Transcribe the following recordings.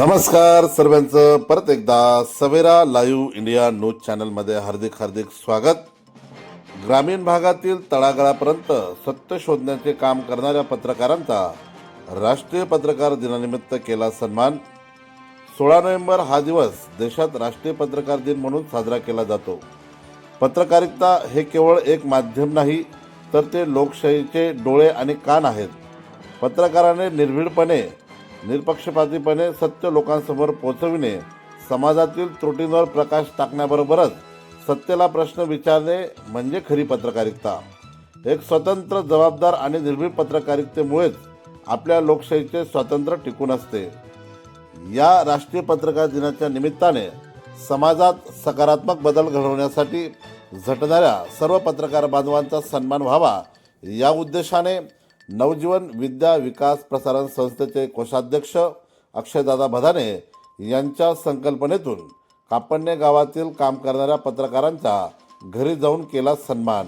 नमस्कार सर्वांचं. परत एकदा सवेरा लाईव्ह इंडिया न्यूज चॅनलमध्ये हार्दिक हार्दिक स्वागत. ग्रामीण भागातील तळागाळापर्यंत सत्य शोधण्याचे काम करणाऱ्या पत्रकारांचा राष्ट्रीय पत्रकार दिनानिमित्त केला सन्मान. सोळा नोव्हेंबर हा दिवस देशात राष्ट्रीय पत्रकार दिन म्हणून साजरा केला जातो. पत्रकारिता हे केवळ एक माध्यम नाही तर ते लोकशाहीचे डोळे आणि कान आहेत. पत्रकाराने निर्भीडपणे निरपक्षपातीपणे सत्य लोकांसमोर पोहोचविणे समाजातील त्रुटींवर प्रकाश टाकण्याबरोबरच सत्तेला प्रश्न विचारणे म्हणजे खरी पत्रकारिता. एक स्वतंत्र जबाबदार आणि निर्भीड पत्रकारितेमुळेच आपल्या लोकशाहीचे स्वातंत्र्य टिकून असते. या राष्ट्रीय पत्रकार दिनाच्या निमित्ताने समाजात सकारात्मक बदल घडवण्यासाठी झटणाऱ्या सर्व पत्रकार बांधवांचा सन्मान व्हावा या उद्देशाने नवजीवन विद्या विकास प्रसारण संस्थेचे कोषाध्यक्ष अक्षयदादा भदाने यांच्या संकल्पनेतून कापण्णे गावातील काम करणाऱ्या पत्रकारांचा घरी जाऊन केला सन्मान.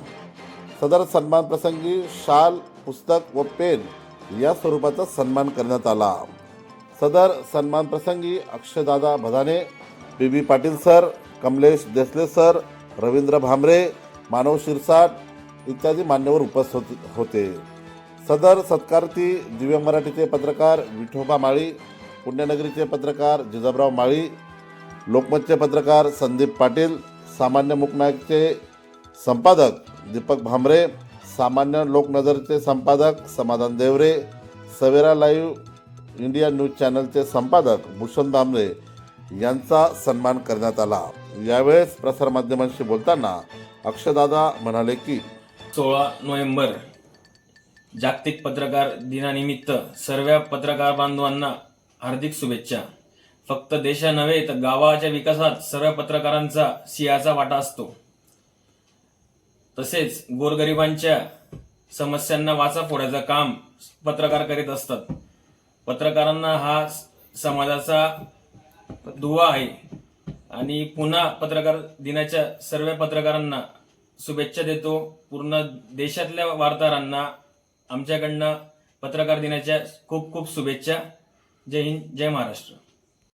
सदर सन्मान प्रसंगी शाल पुस्तक व पेन या स्वरूपाचा सन्मान करण्यात आला. सदर सन्मान प्रसंगी Akshaydada Bhadane P B Patil sir Kamlesh Desale sir Ravindra Bhamare Manav Shirsat इत्यादी मान्यवर उपस्थित होते. सदर सत्कारती दिव्य मराठीचे पत्रकार विठोबा माळी पुण्यनगरीचे पत्रकार जिजाबराव माळी लोकमतचे पत्रकार संदीप पाटील सामान्य मुकनायकचे संपादक दीपक भामरे सामान्य लोकनजरचे संपादक Samadhan Deore Savera live India news चॅनलचे संपादक भूषण दामरे यांचा सन्मान करण्यात आला. यावेळेस प्रसारमाध्यमांशी बोलताना अक्षदादा म्हणाले की सोळा नोव्हेंबर जागतिक पत्रकार दिनानिमित्त सर्व पत्रकार बांधवांना हार्दिक शुभेच्छा. फक्त देशा नव्हे तर गावाच्या विकासात सर्व पत्रकारांचा सिंहाचा वाटा असतो. तसेच गोरगरिबांच्या समस्यांना वाचा फोडायचं काम पत्रकार करीत असतात. पत्रकारांना हा समाजाचा दुवा आहे. आणि पुन्हा पत्रकार दिनाच्या सर्व पत्रकारांना शुभेच्छा देतो. पूर्ण देशातल्या वार्ताहरांना आमच्याकडनं पत्रकार दिनाच्या खूप खूप शुभेच्छा. जय हिंद जय महाराष्ट्र.